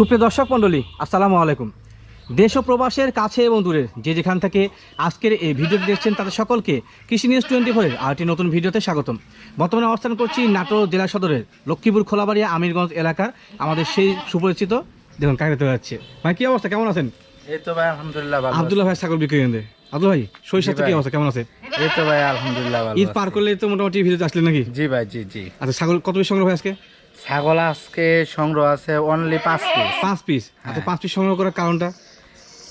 সুপ্রিয় দর্শক মণ্ডলী আসসালামু আলাইকুম। দেশ ও প্রবাসের কাছে এবং দূরের যে যেখান থেকে আজকের এই ভিডিওটি দেখছেন তাদের সকলকে কৃষি নিউজ টোয়েন্টি ফোরের আরেকটি নতুন ভিডিওতে স্বাগতম। বর্তমানে অবস্থান করছি নাটোর জেলা সদরের লক্ষ্মীপুর খোলাবাড়িয়া আমিরগঞ্জ এলাকার আমাদের সেই সুপরিচিত দেখুন কাকে দেখতে যাচ্ছে ভাই কি অবস্থা? কেমন আছেন? এই তো ভাই আলহামদুলিল্লাহ আবদুল্লাহ ভাই ছাগল বিক্রি কেন্দ্রে আব্দুল ভাই শরীর সাথে কি অবস্থা? কেমন আছে? এই তো ভাই আলহামদুলিল্লাহ ঈদ পার করলে তো মোটামুটি ভিডিওতে আসলেন নাকি? জি ভাই জি জি। আচ্ছা ছাগল কত পিস সংগ্রহ হয় আজকে? ছাগল আজকে সংগ্রহ আছে অনলি পাঁচ পিস পাঁচ পিস আচ্ছা পাঁচ পিস সংগ্রহ করার কারণটা?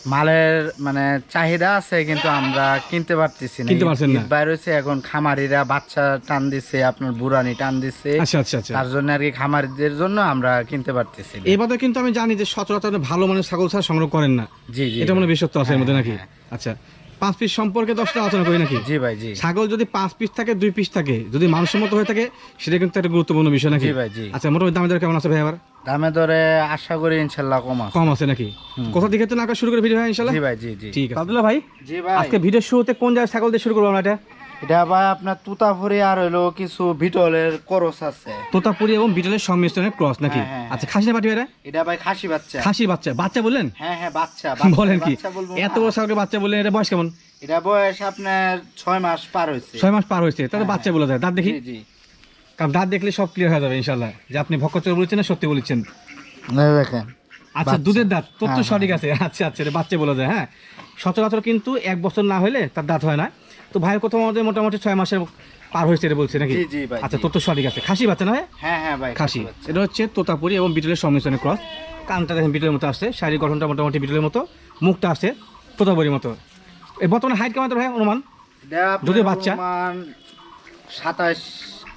মালের মানে চাহিদা আছে কিন্তু আমরা কিনতে পারতেছি না। কিনতে পারছেন না। ঈদ বাইর এখন খামারিরা বাচ্চা টান দিচ্ছে আপনার বুড়ানি টান দিচ্ছে আচ্ছা আচ্ছা আচ্ছা। তার জন্য আর কি খামারিদের জন্য আমরা কিনতে পারতেছি না। এবারে কিন্তু আমি জানি যে সচরাচর ভালো মানের ছাগল ছাড়া সংগ্রহ করেন না। জি জি এটা মনে হয় আছে এর মধ্যে হ্যাঁ, নাকি? হ্যাঁ। আচ্ছা। পাঁচ পিস সম্পর্কে দশটা আলোচনা করি নাকি? জি ভাই জি। ছাগল যদি পাঁচ পিস থাকে দুই পিস থাকে যদি মানুষের মতো হয়ে থাকে সেটা কিন্তু একটা গুরুত্বপূর্ণ বিষয় নাকি? জি ভাই জি। আচ্ছা মোটামুটি দামে দর কেমন আছে ভাই আবার? দামে দরে আশা করি ইনশাল্লাহ কম আছে। কম আছে নাকি? কোথা থেকে তো না শুরু করে ভিডিও ভাই ইনশাল্লাহ? জি ভাই জি জি। ঠিক আছে। আব্দুল্লাহ ভাই জি ভাই। আজকে ভিডিও শুরুতে কোন জায়গায় ছাগল দিয়ে শুরু করব আমরা এটা? এটা ভাই আপনার তুতাফুরি আর হইল কিছু ভিটলের করস আছে। তোতাপুরি এবং বিটলের সংমিশ্রণের ক্রস নাকি? হ্যাঁ, হ্যাঁ, আচ্ছা খাসি না পাটি ভাইরা? এটা ভাই খাসি বাচ্চা। খাসি বাচ্চা। বাচ্চা বললেন? হ্যাঁ হ্যাঁ বাচ্চা বলেন কি? এত ছাগলের বাচ্চা বললেন এটা বয়স কেমন? এটা বয়স আপনার ছয় মাস পার হয়েছে। ছয় মাস পার হয়েছে। তাহলে বাচ্চা বলে যায় দাঁত দেখি। জি কারণ দাঁত দেখলে সব ক্লিয়ার হয়ে যাবে ইনশাল্লাহ যে আপনি ভক্কচর বলেছেন না সত্যি বলেছেন। দেখেন। আচ্ছা দুধের দাঁত। তথ্য হ্যাঁ, সঠিক আছে। আচ্ছা আচ্ছা এটা বাচ্চা বলে যায় হ্যাঁ। সচরাচর কিন্তু এক বছর না হলে তার দাঁত হয় না। তো ভাইয়ের কথা আমাদের মোটামুটি ছয় মাসের পার হয়েছে এটা বলছে নাকি? আচ্ছা জি। তথ্য সঠিক আছে। খাসি বাচ্চা না হ্যাঁ হ্যাঁ ভাই খাসি এটা হচ্ছে তোতাপুরি এবং বিটলের সংমিশ্রণের ক্রস। কানটা দেখেন বিটলের মতো আসছে। শারীরিক গঠনটা মোটামুটি বিটলের মতো। মুখটা আসছে তোতাপুরির মতো। এই বর্তমানে হাইট কেমন ভাই? অনুমান? যদি বাচ্চা? সাতাশ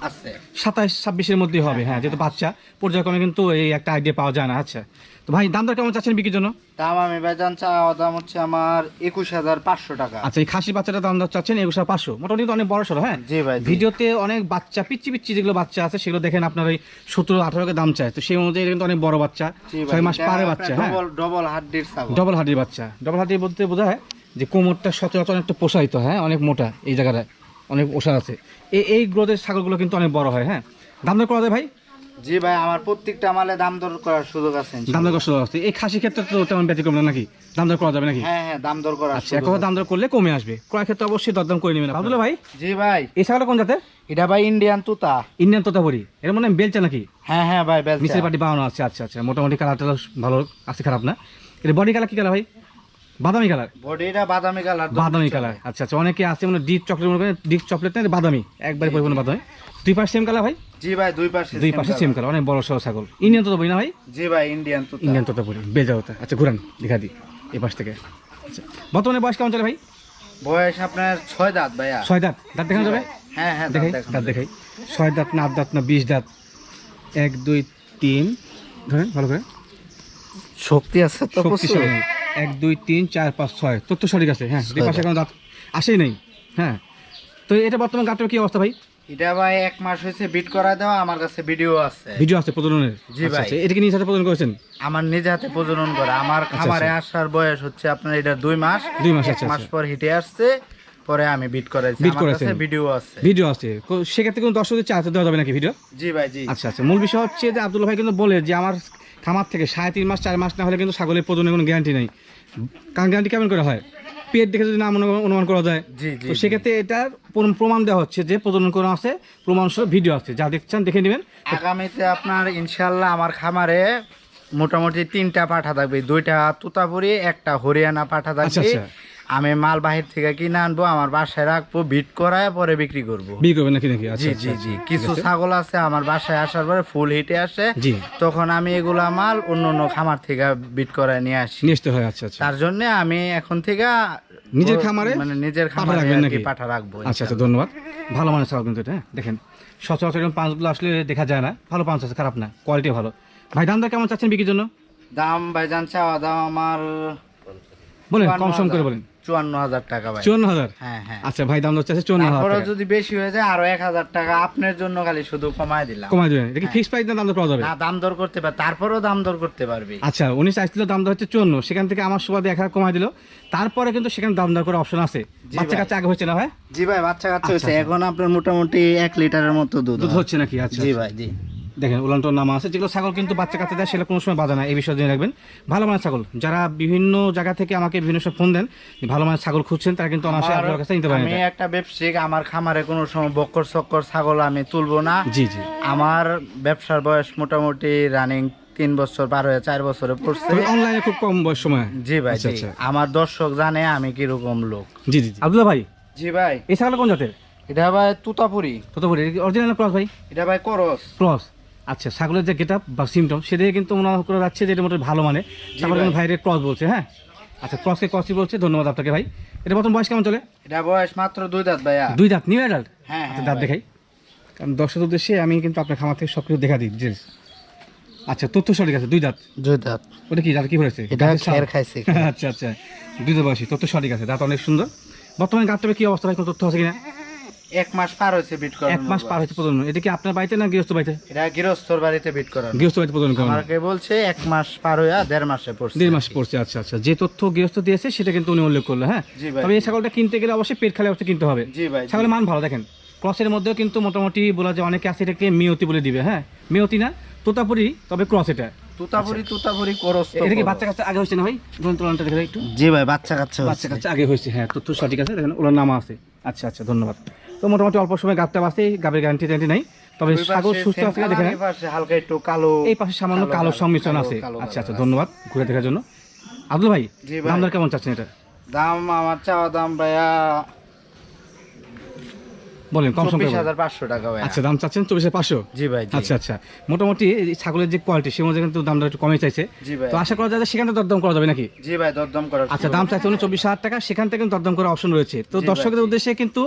আছে। সাতাশ ছাব্বিশের মধ্যেই হবে হ্যাঁ যেহেতু বাচ্চা। পর্যায়ক্রমে কিন্তু এই একটা আইডিয়া পাওয়া যায় না আচ্ছা। তো ভাই দাম দর কেমন চাচ্ছেন বিক্রির জন্য? দাম আমি ভাই চাওয়া দাম হচ্ছে আমার একুশ হাজার পাঁচশো টাকা। আচ্ছা এই খাসি বাচ্চাটা দাম দর চাচ্ছেন একুশ হাজার পাঁচশো। মোটামুটি অনেক বড় সড়ো হ্যাঁ? জি ভাই ভিডিওতে অনেক বাচ্চা পিচ্ছি পিচ্ছি যেগুলো বাচ্চা আছে সেগুলো দেখেন আপনার ওই সতেরো আঠারোকে দাম চায়। তো সেই অনুযায়ী কিন্তু অনেক বড় বাচ্চা ছয় মাস পারে বাচ্চা হ্যাঁ? ডবল হাড্ডির ডবল হার্ডির বাচ্চা। ডবল হার্ডি বলতে বোঝায় যে কোমরটা সচরাচর অনেকটা প্রসারিত হ্যাঁ? অনেক মোটা এই জায়গাটায় অনেক ওষার আছে। এই এই গ্রোথের ছাগলগুলো কিন্তু অনেক বড় হয় হ্যাঁ? দাম দর করা যায় ভাই? জি ভাই আমার প্রত্যেকটা মালে দাম দর করার সুযোগ আছে দাম দর কষ্ট আছে। এই খাসি ক্ষেত্রে তো তেমন ব্যতিক্রম না নাকি? দাম দর করা যাবে নাকি? হ্যাঁ হ্যাঁ দাম দর করার আচ্ছা সুযোগ আছে। দাম দর করলে কমে আসবে। ক্রয় ক্ষেত্রে অবশ্যই দরদাম করে নেবেন আব্দুল্লাহ ভাই। জি ভাই। এই ছাগলটা কোন জাতের? এটা ভাই ইন্ডিয়ান তুতা। ইন্ডিয়ান তোতাপুরি। এর মানে বেলচা নাকি? হ্যাঁ হ্যাঁ ভাই বেলচা। মিসের পাটি বানানো আছে। আচ্ছা আচ্ছা মোটামুটি কালারটা ভালো আছে খারাপ না। এটা বডি কালার কি কালার ভাই? বাদামি কালার বডিটা বাদামি কালার বাদামি কালার আচ্ছা আচ্ছা অনেকে আছে মানে ডিপ চকলেট মনে করেন ডিপ চকলেট না বাদামি। একবারে পরিপূর্ণ বাদামি। দুই পাশে সেম কালার ভাই? জি ভাই দুই পাশে দুই পাশে colour। সেম কালার অনেক বড় সহ ছাগল। ইন্ডিয়ান তোতাপুরি না ভাই? জি ভাই ইন্ডিয়ান তুতা ইন্ডিয়ান তোতাপুরি বেজা হতা আচ্ছা ঘুরান দেখা দিই এই পাশ থেকে। আচ্ছা বর্তমানে বয়স কেমন চলে ভাই? বয়স আপনার ছয় দাঁত ভাইয়া। ছয় দাঁত। দাঁত দেখানো যাবে? হ্যাঁ হ্যাঁ দেখাই দাঁত দেখাই। ছয় দাঁত না আট দাঁত না বিশ দাঁত? এক দুই তিন। ধরেন ভালো করে। শক্তি আছে। এক দুই তিন চার পাঁচ ছয়। সঠিক আছে। হ্যাঁ দুই পাশে কোনো দাঁত আসেই নেই। হ্যাঁ। তো এটা বর্তমান গাছটার কি অবস্থা ভাই? এটা ভাই এক মাস হয়েছে বিট করা দেওয়া আমার কাছে ভিডিও আছে। ভিডিও আছে প্রজননের? জি আচ্ছা, ভাই। আচ্ছা, এটা কি নিজ হাতে প্রজনন করেছেন? আমার নিজে হাতে প্রজনন করা। আমার খামারে আসার বয়স হচ্ছে আপনার এটা দুই মাস। দুই মাস, এক আচ্ছা, মাস আচ্ছা। পর হিটে আসছে পরে আমি বিট করাইছি। আমার কাছে ভিডিও আছে। ভিডিও আছে। সেক্ষেত্রে কোনো দর্শকদের চাইতে দেওয়া যাবে নাকি ভিডিও জি ভাই জি। আচ্ছা আচ্ছা। মূল বিষয় হচ্ছে যে আব্দুল ভাই কিন্তু বলে যে আমার খামার থেকে সাড়ে তিন মাস চার মাস না হলে কিন্তু ছাগলের প্রজনের কোনো গ্যারান্টি নেই। কারণ গ্যারান্টি কেমন করে হয়? পেট দেখে যদি না অনুমান- করা যায় তো সেক্ষেত্রে এটার প্রমাণ দেওয়া হচ্ছে যে প্রজনন করা আছে প্রমাণ সহ ভিডিও আছে। যা দেখছেন দেখে নেবেন। আগামীতে আপনার ইনশাল্লাহ আমার খামারে মোটামুটি তিনটা পাঠা থাকবে। দুইটা তুতাপুরি একটা হরিয়ানা পাঠা আচ্ছা থাকবে। আচ্ছা আমি মাল বাহির থেকে কিনে আনব আমার বাসায় রাখব ভিট করায় পরে বিক্রি করব। আচ্ছা জি আচ্ছা, জি জি। কিছু ছাগল আছে আমার বাসায় আসার পরে ফুল হিটে আসে। তখন আমি এগুলা মাল অন্য অন্য খামার থেকে বিট করায় নিয়ে আসি। হয় আচ্ছা আচ্ছা। তার জন্য আমি এখন থেকে নিজের খামারে মানে নিজের খামারে নাকি? কি পাঠা রাখব আচ্ছা আচ্ছা ধন্যবাদ। ভালো মানুষ ছাড়াও কিন্তু এটা হ্যাঁ? দেখেন সচরাচর এরকম পাঁচগুলো আসলে দেখা যায় না। ভালো পাঁচ আছে খারাপ না। কোয়ালিটি ভালো। ভাই দাম দর কেমন চাচ্ছেন বিক্রির জন্য? দাম ভাইজান চাওয়া দাম আমার বলেন কম সম করে বলেন। চুয়ান্ন হাজার টাকা ভাই। চুয়ান্ন হাজার? হ্যাঁ হ্যাঁ। আচ্ছা ভাই দাম চুয়ান্ন হাজার যদি বেশি হয়ে যায় আরও এক হাজার টাকা। আপনার জন্য খালি শুধু কমায় দিলাম। কমাই দেবেন। এটা কি ফিক্স প্রাইস দাম দর করা যাবে? না দাম দর করতে পার তারপরেও দাম দর করতে পারবি। আচ্ছা উনি চাইছিল দাম দর হচ্ছে চুয়ান্ন। সেখান থেকে আমার সুবাদে এক হাজার দিল। তারপরে কিন্তু সেখানে দাম দর করার অপশন আছে। বাচ্চা ভাই। কাচ্চা আগে হচ্ছে না ভাই? জি ভাই বাচ্চা কাচ্চা আচ্ছা, হয়েছে এখন আপনার মোটামুটি এক লিটারের মতো দুধ দুধ হচ্ছে নাকি? আচ্ছা জি আচ্ছা। ভাই জি। দেখেন উলানটোর নাম আছে যেগুলো ছাগল কিন্তু বাচ্চা কাচ্চা দেয় সেটা কোনো সময় বাধা না এই বিষয়ে জেনে রাখবেন। ভালো মানের ছাগল যারা বিভিন্ন জায়গা থেকে আমাকে বিভিন্ন সময় ফোন দেন ভালো মানের ছাগল খুঁজছেন তারা কিন্তু অনায়াসে আপনার কাছে নিতে পারেন আমি একটা ব্যবসায়িক আমার খামারে কোনো সময় বক্কর চক্কর ছাগল আমি তুলবো না। জি জি। আমার ব্যবসার বয়স মোটামুটি রানিং তিন বছর পার হয়ে চার বছরে পড়ছে। অনলাইনে খুব কম বয়স সময়। জি ভাই আচ্ছা, আচ্ছা। আমার দর্শক জানে আমি কীরকম লোক। জি জি জি। আব্দুল্লাহ ভাই জি ভাই। এই ছাগল কোন জাতের? এটা ভাই তুতাপুরি। তুতাপুরি অরিজিনাল ক্রস ভাই? এটা ভাই করস। ক্রস। আচ্ছা ছাগলের যে গেট বা সিমটম সেদিকে কিন্তু মনে করা যাচ্ছে যে এটা মোটামুটি ভালো মানে। তারপরে ভাই। কিন্তু ভাইরে ক্রস বলছে হ্যাঁ? আচ্ছা ক্রসকে ক্রসই বলছে ধন্যবাদ আপনাকে ভাই। এটা প্রথম বয়স কেমন চলে? এটা বয়স মাত্র দুই দাঁত ভাইয়া। দুই দাঁত নিউ অ্যাডাল্ট হ্যাঁ আচ্ছা হ্যাঁ দাঁত দেখাই। কারণ দর্শক উদ্দেশ্যে আমি কিন্তু আপনার খামার থেকে সব কিছু দেখা দিই ডিটেলস আচ্ছা তথ্য সঠিক আছে দুই দাঁত? দুই দাঁত। ওটা কি দাঁত কি হয়েছে? এটা খের খাইছে আচ্ছা আচ্ছা। দুই দাঁত বয়সী তথ্য সঠিক আছে দাঁত অনেক সুন্দর। বর্তমানে গাছটা কি অবস্থা ভাই? কোনো তথ্য আছে কিনা? এক মাস পার হয়েছে বিট করানো এক মাস পার হয়েছে প্রজনন। এটা কি আপনার বাড়িতে না গৃহস্থ বাড়িতে? এটা গৃহস্থর বাড়িতে বিট করানো। গৃহস্থ বাড়িতে প্রজনন করেন। আমাকে বলছে এক মাস পার হইয়া দেড় মাসে পড়ছে দেড় মাস পড়ছে আচ্ছা আচ্ছা। যে তথ্য গৃহস্থ দিয়েছে সেটা কিন্তু উনি উল্লেখ করল হ্যাঁ? তবে এই ছাগলটা কিনতে গেলে অবশ্যই পেট খালি অবশ্যই কিনতে হবে। জি ভাই ছাগলের মান ভালো দেখেন। ক্রসের মধ্যেও কিন্তু মোটামুটি বলা যায় অনেকে আছে এটাকে মেয়তি বলে দিবে হ্যাঁ? মিয়তি না তোতাপুরি তবে ক্রস এটা। তুতাপুরি তুতাপুরি করস এটা কি বাচ্চা কাচ্চা আগে হয়েছে না ভাই? ধরুন তোলানটা দেখে একটু। জি ভাই বাচ্চা কাচ্চা বাচ্চা কাচ্চা আগে হয়েছে হ্যাঁ তথ্য সঠিক আছে দেখেন ওনার নাম আছে। আচ্ছা আচ্ছা ধন্যবাদ। তো মোটামুটি অল্প সময় গাবটা বাসে গাবের গ্যারান্টি ট্যারান্টি নাই। তবে সাগর সুস্থ আছে দেখেন। হালকা একটু কালো এই পাশে সামান্য কালো সংমিশ্রণ আছে। আচ্ছা আচ্ছা ধন্যবাদ ঘুরে দেখার জন্য। আব্দুল ভাই। দাম দর কেমন চাচ্ছেন এটা? দাম আমার চাওয়া দাম ভাইয়া বলেন কম সংখ্যা হাজার পাঁচশো টাকা ভাইয়া। আচ্ছা দাম চাচ্ছেন চব্বিশ পাঁচশো? জি ভাই আচ্ছা আচ্ছা। মোটামুটি ছাগলের যে কোয়ালিটি সে মধ্যে কিন্তু দামটা একটু কমে চাইছে। তো আশা করা যায় সেখান থেকে দরদাম করা যাবে নাকি? জি ভাই দরদম করার আচ্ছা দাম চাইছে উনি চব্বিশ হাজার টাকা সেখান থেকে কিন্তু দরদাম করার অপশন রয়েছে। তো দর্শকদের উদ্দেশ্যে কিন্তু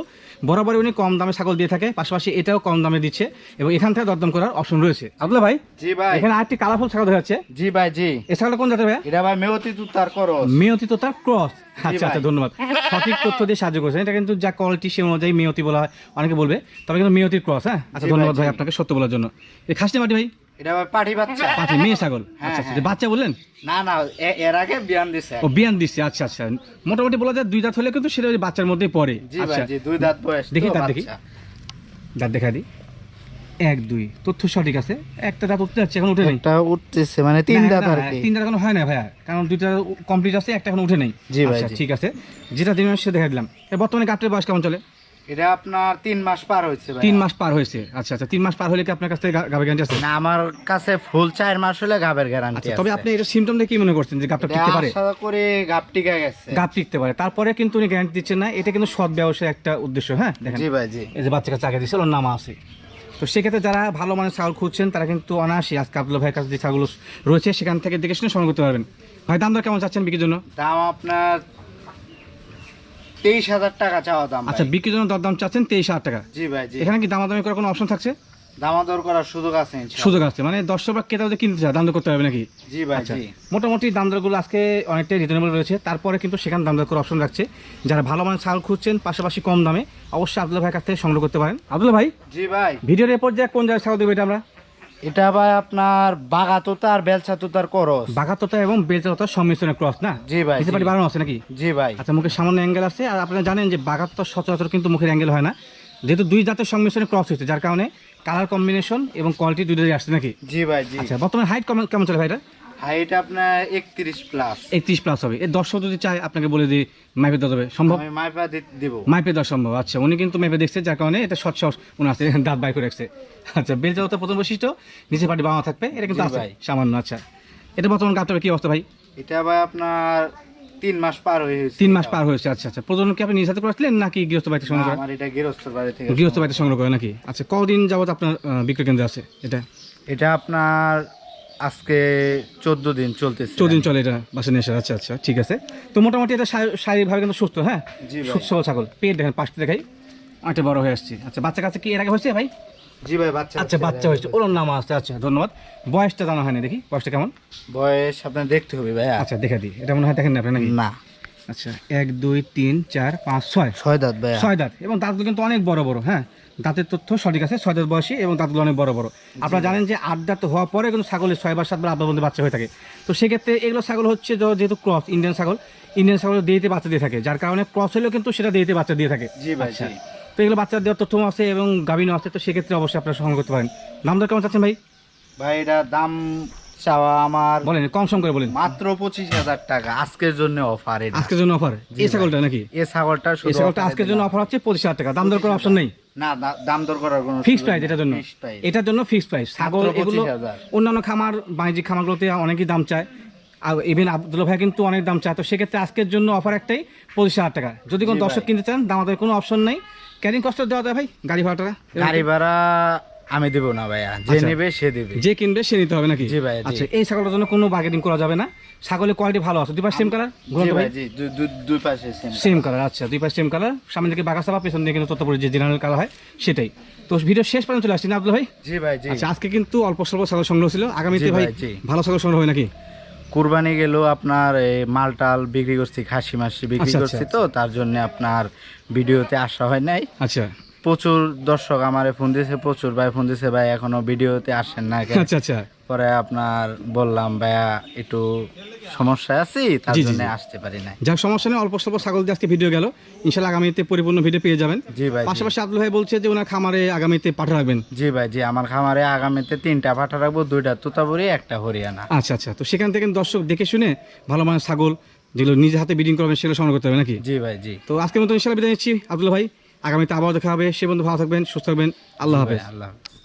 বরাবরই উনি কম দামে ছাগল দিয়ে থাকে পাশাপাশি এটাও কম দামে দিচ্ছে এবং এখান থেকে দরদাম করার অপশন রয়েছে। আব্দুল্লাহ ভাই জি ভাই। এখানে আরেকটি কালারফুল ছাগল দেখা যাচ্ছে। জি ভাই জি। এ ছাগলটা কোন জাতের ভাইয়া? এটা ভাই মেয়তি তুতার করস। মেয়তি তো তার ক্রস। আচ্ছা আচ্ছা ধন্যবাদ। সঠিক তথ্য দিয়ে সাহায্য করেছেন। এটা কিন্তু যা কোয়ালিটি সে অনুযায়ী মেয়তি বলা হয়। অনেকে বলবে তবে কিন্তু মেয়তির ক্রস হ্যাঁ? আচ্ছা ধন্যবাদ ভাই আপনাকে সত্য বলার জন্য। এই খাসনি মাটি ভাই? এটা ভাই পাঠি বাচ্চা। পাঠি মেয়ে ছাগল। হ্যাঁ, আচ্ছা আচ্ছা হ্যাঁ। বাচ্চা বললেন? না না এর আগে বিয়ান দিছে। ও বিয়ান দিচ্ছে আচ্ছা আচ্ছা। মোটামুটি বলা যায় দুই দাঁত হলে কিন্তু সেটা বাচ্চার মধ্যেই পড়ে। জি আচ্ছা। দুই দাঁত বয়স দেখি তো দাঁত দেখি। দাঁত দেখা দিই। এক দুই তথ্য সঠিক আছে? একটা দাঁত উঠতে যাচ্ছে এখন উঠে নেই? একটা উঠতেছে মানে তিন দাঁত আর কি। তিন দাঁত এখন হয় না ভাইয়া কারণ দুইটা কমপ্লিট আছে একটা এখন উঠে নেই। জি ভাই, আচ্ছা ঠিক আছে। যেটা দিন সে দেখা দিলাম। বর্তমানে বয়স কেমন চলে? এটা আপনার তিন মাস পার হয়েছে তিন মাস পার হয়েছে। আচ্ছা আচ্ছা তিন মাস পার হলে কি আপনার কাছ গ্যারান্টি আছে? না আমার কাছে ফুল চার মাস হলে গাবের গ্যারান্টি আচ্ছা আছে। তবে আপনি এটা সিমটম দেখে কি মনে করছেন যে গাবটা টিকতে পারে? আশা করে টিকা গেছে। গাব টিকতে পারে। তারপরে কিন্তু উনি গ্যারান্টি দিচ্ছেন না এটা কিন্তু সৎ ব্যবসার একটা উদ্দেশ্য হ্যাঁ? দেখেন। জি ভাই জি। এই যে বাচ্চা কাছে আগে দিচ্ছে ওর নাম আছে। তো সেক্ষেত্রে যারা ভালো মানের ছাগল খুঁজছেন তারা কিন্তু অনাসি আজকে আব্দুল্লাহ ভাইয়ের কাছে যে ছাগল রয়েছে সেখান থেকে দেখে শুনে সংগ্রহ করতে পারবেন। ভাই দাম দর কেমন চাচ্ছেন বিক্রির জন্য? দাম আপনার তেইশ হাজার টাকা চাওয়া দাম আচ্ছা বিক্রির জন্য দরদাম চাচ্ছেন তেইশ হাজার টাকা। জি ভাই জি। এখানে কি দামাদামি করার কোনো অপশন থাকছে? দামাদর করার সুযোগ আছে সুযোগ আছে। মানে দর্শক বা ক্রেতাদের কিনতে চায় দাম দর করতে হবে নাকি? জি ভাই আচ্ছা। জি। মোটামুটি দাম দরগুলো আজকে অনেকটাই রিজনেবল রয়েছে। তারপরে কিন্তু সেখানে দাম দর করার অপশন রাখছে। যারা ভালো মানের ছাগল খুঁজছেন পাশাপাশি কম দামে অবশ্যই আব্দুল্লাহ ভাইয়ের কাছ থেকে সংগ্রহ করতে পারেন। আব্দুল্লাহ ভাই জি ভাই। ভিডিওর এরপর যে কোন জায়গায় ছাগল দেবো এটা আমরা? এটা ভাই আপনার বাগা তোতার বেলচা তোতার করস। বাঘাততা এবং বেলচাততার সংমিশ্রণের ক্রস না? জি ভাই নিচে জি। বাড়ানো আছে নাকি? জি ভাই। আচ্ছা মুখের সামান্য অ্যাঙ্গেল আছে। আর আপনারা জানেন যে বাঘাততা সচরাচর কিন্তু মুখের অ্যাঙ্গেল হয় না। যেহেতু দুই জাতের সংমিশ্রণে ক্রস হয়েছে যার কারণে কালার কম্বিনেশন এবং কোয়ালিটি দুটোই আসছে নাকি? জি ভাই জি। আচ্ছা বর্তমানে হাইট কেমন কেমন চলে ভাইটা হাইট আপনার একত্রিশ প্লাস একত্রিশ প্লাস হবে। এর দর্শক যদি চায় আপনাকে বলে দিই মাইপে দেওয়া যাবে। সম্ভব? আমি মাইপা দিব। মাইপে দেওয়া সম্ভব। আচ্ছা উনি কিন্তু মেপে দেখছে যার কারণে এটা শর্ট শর্ট উনি আছে দাঁত বাই করে রাখছে। আচ্ছা বেলচালত প্রথম বৈশিষ্ট্য নিচে পাটি বামা থাকবে এটা কিন্তু আছে। সামান্য আচ্ছা। এটা বর্তমান গাতবে কি অবস্থা ভাই? এটা ভাই আপনার তিন মাস পার হয়ে গেছে। তিন মাস পার হয়েছে আচ্ছা আচ্ছা। প্রজনন কি আপনি নিজ হাতে করেছিলেন নাকি গৃহস্থ বাড়িতে সংগ্রহ করেন? আমার এটা গৃহস্থর বাড়ি থেকে গৃহস্থ বাড়িতে সংগ্রহ করে নাকি? আচ্ছা কদিন যাবত আপনার বিক্রয় কেন্দ্রে আছে এটা? এটা আপনার আজকে চোদ্দ দিন চলতেছে। চৌদিন চলে এটা বাসা নিয়ে আচ্ছা আচ্ছা ঠিক আছে। তো মোটামুটি এটা শারী- শারীরিকভাবে কিন্তু সুস্থ হ্যাঁ? সুস্থ ছাগল। পেট দেখেন পাশটা দেখাই। অনেকটা বড় হয়ে আসছে। আচ্ছা বাচ্চা কাছে কি এর আগে হয়েছে ভাই? জি ভাই বাচ্চা আচ্ছা বাচ্চা হয়েছে। ওর নাম আছে আচ্ছা ধন্যবাদ। বয়সটা জানা হয়নি দেখি বয়সটা কেমন? বয়স আপনার দেখতে হবে ভাইয়া। আচ্ছা দেখে দিই। এটা মনে হয় দেখেন না আপনি নাকি? না। আচ্ছা এক দুই তিন চার পাঁচ ছয়। ছয় দাঁত ভাইয়া। ছয় দাঁত। এবং দাঁতগুলো কিন্তু অনেক বড় বড় হ্যাঁ? দাঁতের তথ্য সঠিক আছে ছয় দাঁত বয়সী এবং দাঁতগুলো অনেক বড় বড়। আপনারা জানেন যে আট দাঁত হওয়ার পরে কিন্তু ছাগলের ছয় বা সাত বার আব্বা বন্ধু বাচ্চা হয়ে থাকে। তো সেক্ষেত্রে এগুলো ছাগল হচ্ছে যেহেতু ক্রস ইন্ডিয়ান ছাগল ইন্ডিয়ান ছাগল দেরিতে বাচ্চা দিয়ে থাকে। যার কারণে ক্রস হলেও কিন্তু সেটা দেরিতে বাচ্চা দিয়ে থাকে। জি ভাই আচ্ছা। তো এগুলো বাচ্চা দেওয়ার তথ্য আছে এবং গাভিনও আছে তো সেক্ষেত্রে অবশ্যই আপনারা সংগ্রহ করতে পারেন। দাম দর কেমন চাচ্ছেন ভাই? ভাই এটা দাম চাওয়া আমার বলেন কম সম করে বলেন। মাত্র পঁচিশ হাজার টাকা আজকের জন্য অফার আজকের জন্য অফার এই ছাগলটা নাকি? এ ছাগলটা এই ছাগলটা আজকের জন্য। অফার হচ্ছে পঁচিশ হাজার টাকা। দাম দর করার অপশন নেই? না দাম দর করার কোনো ফিক্সড সুযোগ প্রাইস এটার জন্য? এটার জন্য প্রাইস ছাগল এগুলো অন্যান্য খামার বাণিজ্যিক খামারগুলোতে অনেকই দাম চায়। আর ইভেন ভাই কিন্তু অনেক দাম চায়। তো সেক্ষেত্রে আজকের জন্য অফার একটাই পঁচিশ হাজার টাকা। যদি কোনো দর্শক কিনতে চান দাম আমাদের কোনো অপশন নেই। ক্যারিং কষ্ট দেওয়া যায় ভাই গাড়ি ভাড়াটা? গাড়ি ভাড়া আমি দেবো না ভাইয়া। যে আচ্ছা। নেবে সে দেবে। যে কিনবে সে নিতে হবে নাকি? জি ভাই, আচ্ছা এই ছাগলটার জন্য কোনো বার্গেনিং করা যাবে না। ছাগলের কোয়ালিটি ভালো আছে। দুই পাশ সেম কালার জি ভাই জি দুই পাশে same। সেম কালার আচ্ছা দুই পাশ সেম কালার সামনে দিকে বাঘা চাপা পেছন দিকে কিন্তু তত্ত্বপুরি যে জেনারেল কালার হয় সেটাই। তো ভিডিও শেষ পর্যন্ত চলে আসছি না আব্দুল ভাই? জি ভাই জি। আচ্ছা আজকে কিন্তু অল্প স্বল্প ছাগল সংগ্রহ ছিল। আগামীতে ভাই, ভালো ছাগল সংগ্রহ হয় নাকি? কুরবানি গেল আপনার এই মালটাল বিক্রি করছি খাসি মাসি বিক্রি আচ্ছা, করছি আচ্ছা, তো তার জন্য আপনার ভিডিওতে আসা হয় নাই। আচ্ছা। প্রচুর দর্শক আমারে ফোন দিয়েছে প্রচুর ভাই ফোন দিয়েছে ভাই এখনও ভিডিওতে আসেন না আচ্ছা আচ্ছা। পরে আপনার বললাম ভাইয়া একটু সমস্যা আছি তার জন্য আসতে পারি না যাক সমস্যা নেই অল্প স্বল্প ছাগল দিয়ে আজকে ভিডিও গেল। ইনশাল্লাহ আগামীতে পরিপূর্ণ ভিডিও পেয়ে যাবেন। জি ভাই পাশাপাশি আব্দুল ভাই বলছে যে ওনার খামারে আগামীতে পাঠা রাখবেন। জি ভাই জি আমার খামারে আগামীতে তিনটা পাঠা রাখব দুইটা তুতাপুরি একটা হরিয়ানা। আচ্ছা আচ্ছা তো সেখান থেকে দর্শক দেখে শুনে ভালো মানের ছাগল যেগুলো নিজে হাতে বিডিং করবেন সেগুলো সংগ্রহ করতে হবে নাকি? জি ভাই জি। তো আজকের মতো ইনশাল্লাহ বিদায় নিচ্ছি আব্দুল ভাই। আগামীতে আবার দেখা হবে। সে বন্ধু ভালো থাকবেন সুস্থ থাকবেন। আল্লাহ হাফেজ। আল্লাহ।